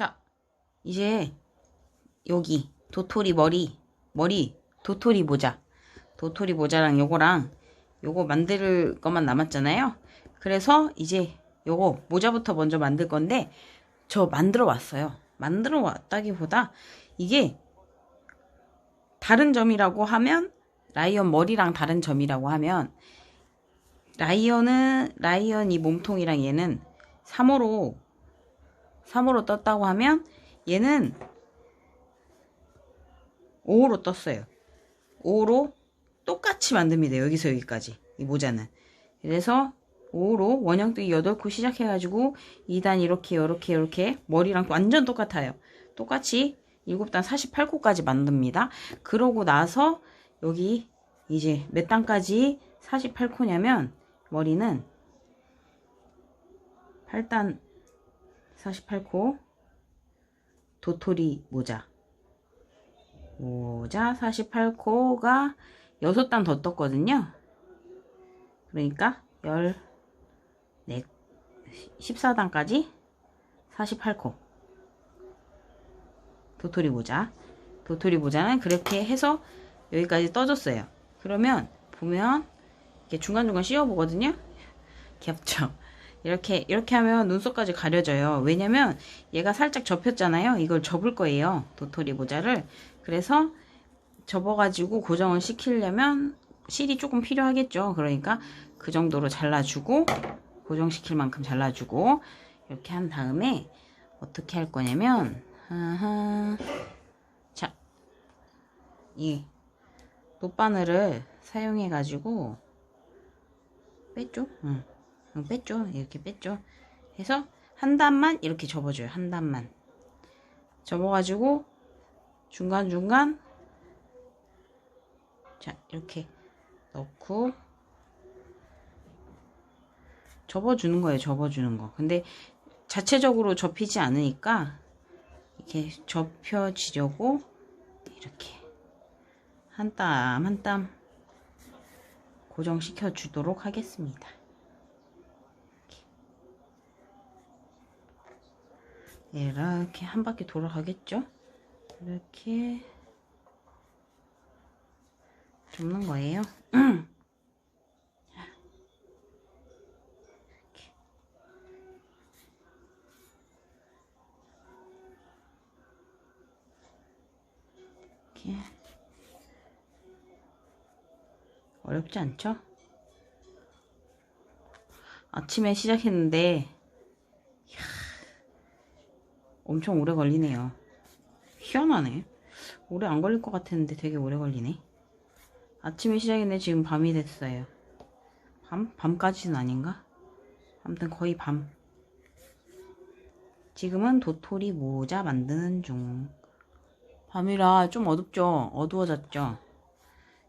자, 이제 여기 도토리 머리, 머리, 도토리 모자. 도토리 모자랑 요거랑 요거 만들 것만 남았잖아요. 그래서 이제 요거 모자부터 먼저 만들 건데 저 만들어 왔어요. 만들어 왔다기보다 이게 다른 점이라고 하면 라이언 머리랑 다른 점이라고 하면 라이언은 라이언 이 몸통이랑 얘는 3호로 3호로 떴다고 하면 얘는 5호로 떴어요. 5호로 똑같이 만듭니다. 여기서 여기까지 이 모자는 그래서 5호로 원형뜨기 8코 시작해가지고 2단 이렇게 이렇게 이렇게 머리랑 완전 똑같아요. 똑같이 7단 48코까지 만듭니다. 그러고 나서 여기 이제 몇 단까지 48코냐면 머리는 8단 48코 도토리 모자 모자 48코가 6단 더 떴거든요. 그러니까 14, 14단까지 48코 도토리 모자 도토리 모자는 그렇게 해서 여기까지 떠줬어요. 그러면 보면 이렇게 중간중간 씌워보거든요. 귀엽죠? 이렇게 이렇게 하면 눈썹까지 가려져요. 왜냐면 얘가 살짝 접혔잖아요. 이걸 접을 거예요. 도토리 모자를. 그래서 접어가지고 고정을 시키려면 실이 조금 필요하겠죠. 그러니까 그 정도로 잘라주고 고정시킬 만큼 잘라주고 이렇게 한 다음에 어떻게 할 거냐면 자, 이 노바늘을 사용해 가지고 뺐죠? 응. 응, 뺐죠? 이렇게 뺐죠? 해서 한 단만 이렇게 접어줘요. 한 단만 접어가지고 중간중간 자 이렇게 넣고 접어주는 거예요. 접어주는 거. 근데 자체적으로 접히지 않으니까 이렇게 접혀지려고 이렇게 한 땀 한 땀 고정시켜 주도록 하겠습니다. 이렇게 한 바퀴 돌아가겠죠? 이렇게 접는 거예요. 이렇게. 이렇게. 어렵지 않죠? 아침에 시작했는데 엄청 오래 걸리네요. 희한하네. 오래 안 걸릴 것 같았는데 되게 오래 걸리네. 아침에 시작했는데 지금 밤이 됐어요. 밤? 밤까지는 아닌가? 아무튼 거의 밤. 지금은 도토리 모자 만드는 중. 밤이라 좀 어둡죠? 어두워졌죠?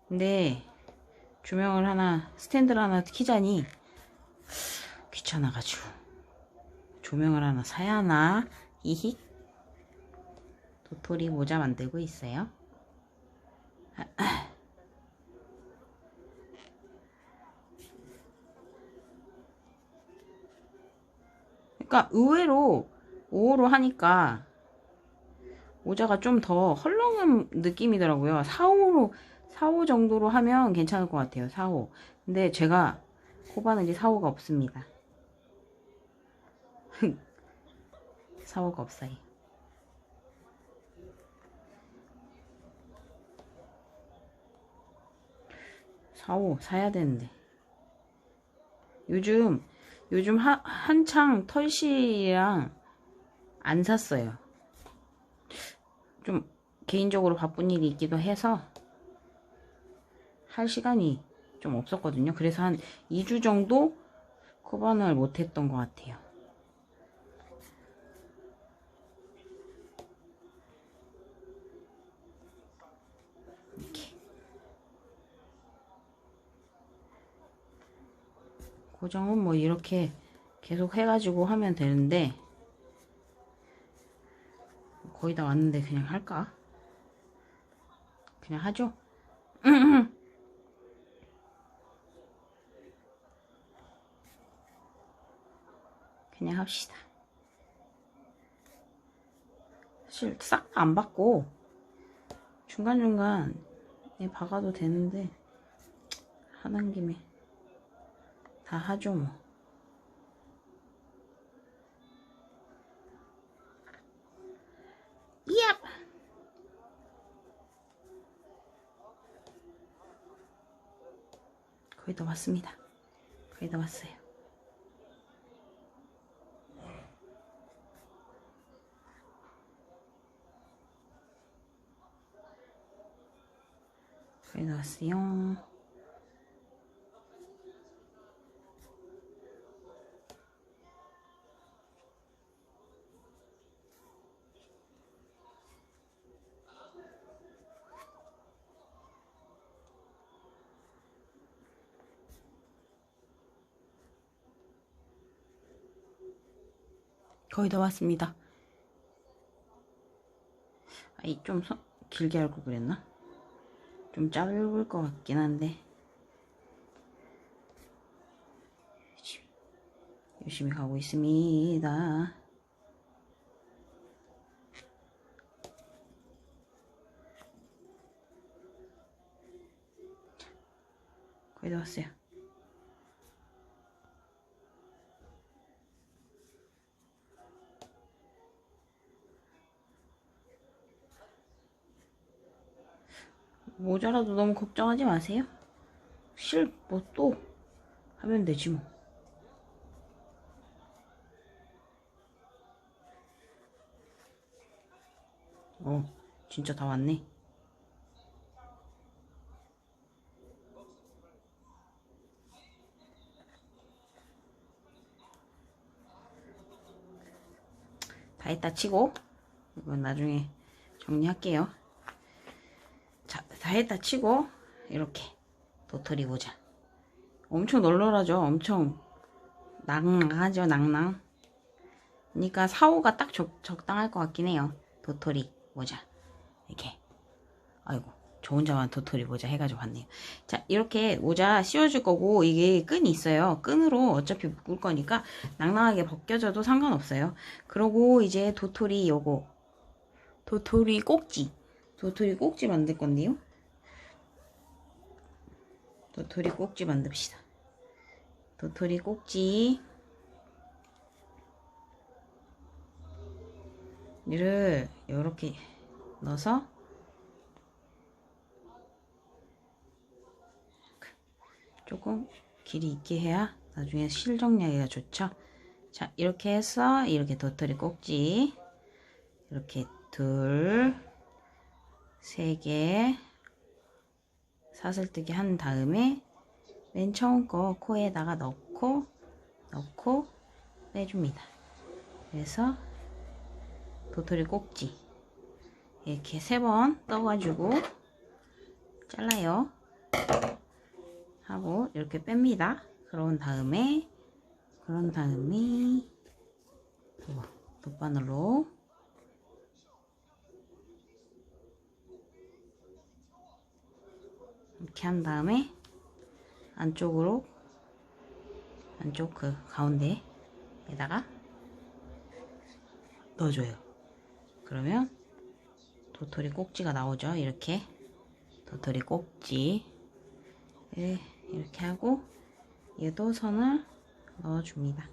근데 조명을 하나, 스탠드를 하나 키자니 귀찮아가지고 조명을 하나 사야 하나? 히히 도토리 모자 만들고 있어요. 그러니까 의외로 5호로 하니까 모자가 좀 더 헐렁한 느낌이더라고요. 4호로 4호 정도로 하면 괜찮을 것 같아요. 4호. 근데 제가 코바늘이 4호가 없습니다. 4호가 없어요. 사오 사야 되는데. 요즘 요즘 하, 한창 털실이랑 안 샀어요. 좀 개인적으로 바쁜 일이 있기도 해서 할 시간이 좀 없었거든요. 그래서 한 2주 정도 코바늘 못했던 것 같아요 고정은 뭐 이렇게 계속 해가지고 하면 되는데 거의 다 왔는데 그냥 할까? 그냥 하죠? 그냥 합시다. 사실 싹 안 받고 중간중간 예, 박아도 되는데 하는 김에 다 하죠 뭐. 얍! 거의 다 왔습니다. 거의 다 왔어요. 거의 다 왔어요. 거의 다 왔습니다. 아이 좀 서, 길게 할걸 그랬나? 좀 짧을 것 같긴 한데 열심히 가고 있습니다. 거의 다 왔어요. 모자라도 너무 걱정하지 마세요. 실 뭐 또 하면 되지 뭐. 어, 진짜 다 왔네. 다 했다 치고 이건 나중에 정리할게요. 했다 치고 이렇게 도토리 모자. 엄청 널널하죠. 엄청 낭낭하죠. 낭낭. 그러니까 사오가 딱 적, 적당할 것 같긴 해요. 도토리 모자. 이렇게. 아이고. 저 혼자만 도토리 모자 해가지고 왔네요. 자, 이렇게 모자 씌워줄 거고, 이게 끈이 있어요. 끈으로 어차피 묶을 거니까, 낭낭하게 벗겨져도 상관없어요. 그러고, 이제 도토리 요거. 도토리 꼭지. 도토리 꼭지 만들 건데요. 도토리 꼭지 만듭시다. 도토리 꼭지. 이를 이렇게 넣어서 조금 길이 있게 해야 나중에 실 정리하기가 좋죠. 자, 이렇게 해서 이렇게 도토리 꼭지 이렇게 둘, 세 개 사슬뜨기 한 다음에 맨 처음 거 코에다가 넣고 넣고 빼줍니다. 그래서 도토리 꼭지 이렇게 세 번 떠가지고 잘라요. 하고 이렇게 뺍니다. 그런 다음에 그런 다음에 돗바늘로 이렇게 한 다음에 안쪽으로 안쪽 그 가운데에다가 넣어줘요. 그러면 도토리 꼭지가 나오죠. 이렇게 도토리 꼭지 예, 이렇게 하고 얘도 선을 넣어줍니다.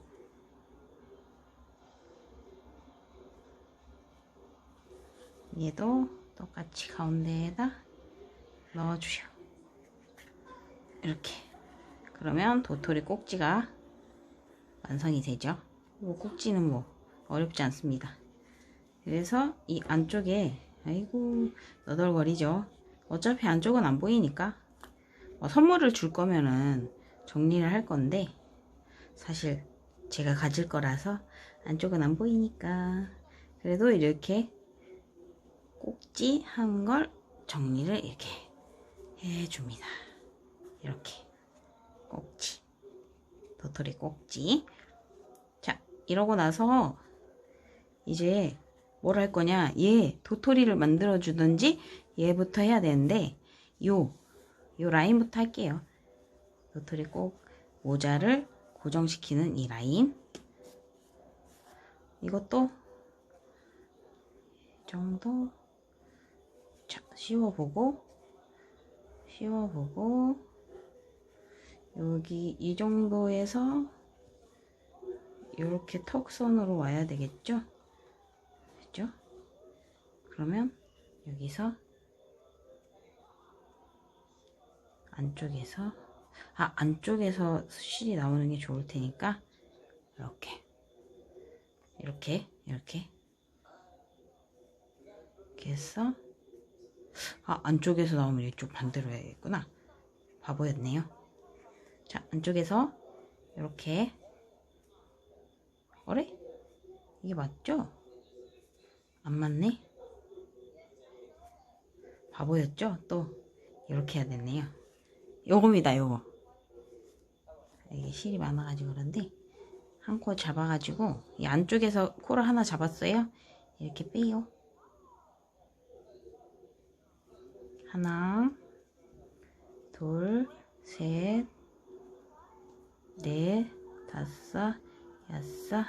얘도 똑같이 가운데에다 넣어주셔. 이렇게. 그러면 도토리 꼭지가 완성이 되죠. 뭐 꼭지는 뭐 어렵지 않습니다. 그래서 이 안쪽에 아이고 너덜거리죠. 어차피 안쪽은 안 보이니까 뭐 선물을 줄 거면은 정리를 할 건데 사실 제가 가질 거라서 안쪽은 안 보이니까 그래도 이렇게 꼭지 한 걸 정리를 이렇게 해줍니다. 이렇게 꼭지 도토리 꼭지. 자 이러고 나서 이제 뭘 할 거냐? 얘 도토리를 만들어 주든지 얘부터 해야 되는데 요요 라인부터 할게요. 도토리 꼭 모자를 고정시키는 이 라인. 이것도 정도. 자, 씌워보고 씌워보고 여기 이 정도에서 이렇게 턱선으로 와야 되겠죠? 그죠? 그러면 여기서 안쪽에서 아 안쪽에서 실이 나오는 게 좋을 테니까 이렇게 이렇게 이렇게 이렇게 해서 아 안쪽에서 나오면 이쪽 반대로 해야겠구나 바보였네요 자 안쪽에서 이렇게 어래? 이게 맞죠? 안 맞네? 바보였죠? 또 이렇게 해야 됐네요 요겁니다 요거 이게 실이 많아가지고 그런데 한 코 잡아가지고 이 안쪽에서 코를 하나 잡았어요 이렇게 빼요 하나 둘 셋넷 다섯 여섯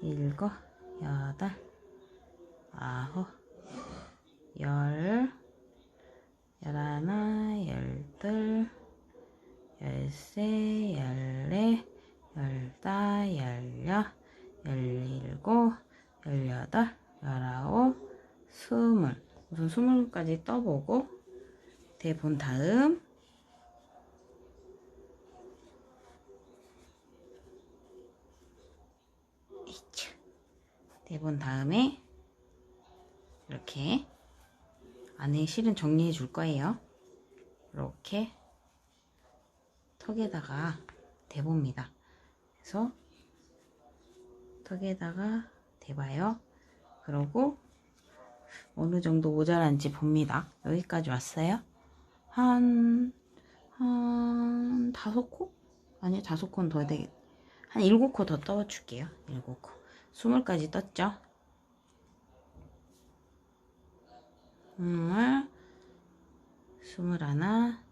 일곱 여덟 아홉 열 열하나 열둘 열세 열네 열다 열여 열일곱 열여덟 열아홉 스물 우선 스물까지 떠보고 대본 다음 대본 다음에 이렇게 안에 실은 정리해 줄 거예요. 이렇게 턱에다가 대봅니다. 그래서 턱에다가 대봐요. 그러고 어느 정도 모자란지 봅니다. 여기까지 왔어요. 한, 한, 다섯 코? 아니, 다섯 코는 더 되겠, 한 일곱 코 더 떠줄게요. 일곱 코. 스물까지 떴죠? 스물, 스물하나,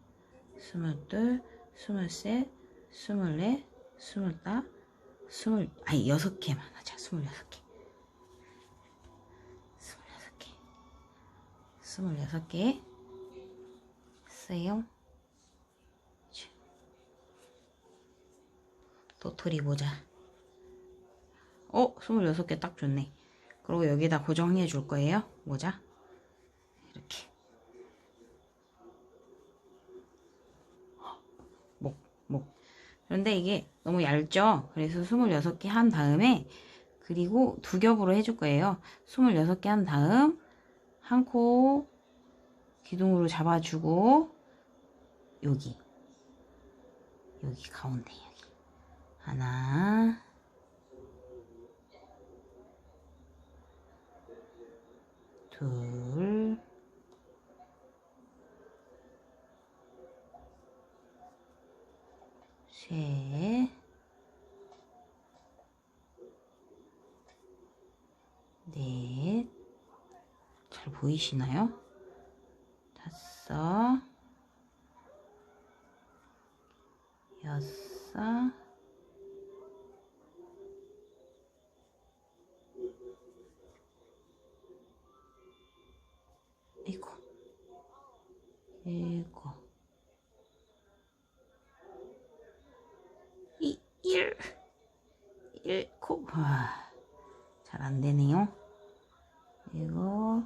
스물둘, 스물셋, 스물넷, 스물다, 스물, 아니, 여섯 개만 하자. 스물여섯 개. 26개 쓰용 도토리 모자 어? 26개 딱 좋네 그리고 여기다 고정해 줄 거예요 모자 이렇게 목, 목. 그런데 이게 너무 얇죠? 그래서 26개 한 다음에 그리고 두 겹으로 해줄 거예요. 26개 한 다음 한 코 기둥으로 잡아주고 여기. 여기 가운데 여기. 하나. 둘. 셋, 넷, 잘 보이시나요? 다섯, 여섯, 이고, 일곱, 이, 일, 일곱, 잘 안 되네요. 이거,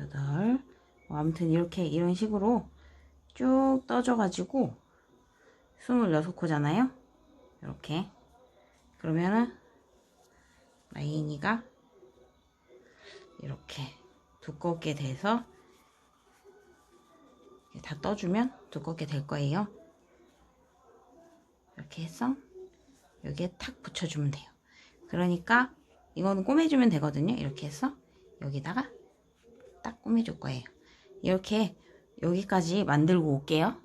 여덟. 뭐 아무튼 이렇게 이런 식으로 쭉 떠져가지고 26코잖아요. 이렇게. 그러면은 라인이가 이렇게 두껍게 돼서 다 떠주면 두껍게 될 거예요. 이렇게 해서 여기에 탁 붙여주면 돼요. 그러니까 이거는 꼬매주면 되거든요. 이렇게 해서 여기다가 딱 꾸며줄 거예요. 이렇게 여기까지 만들고 올게요.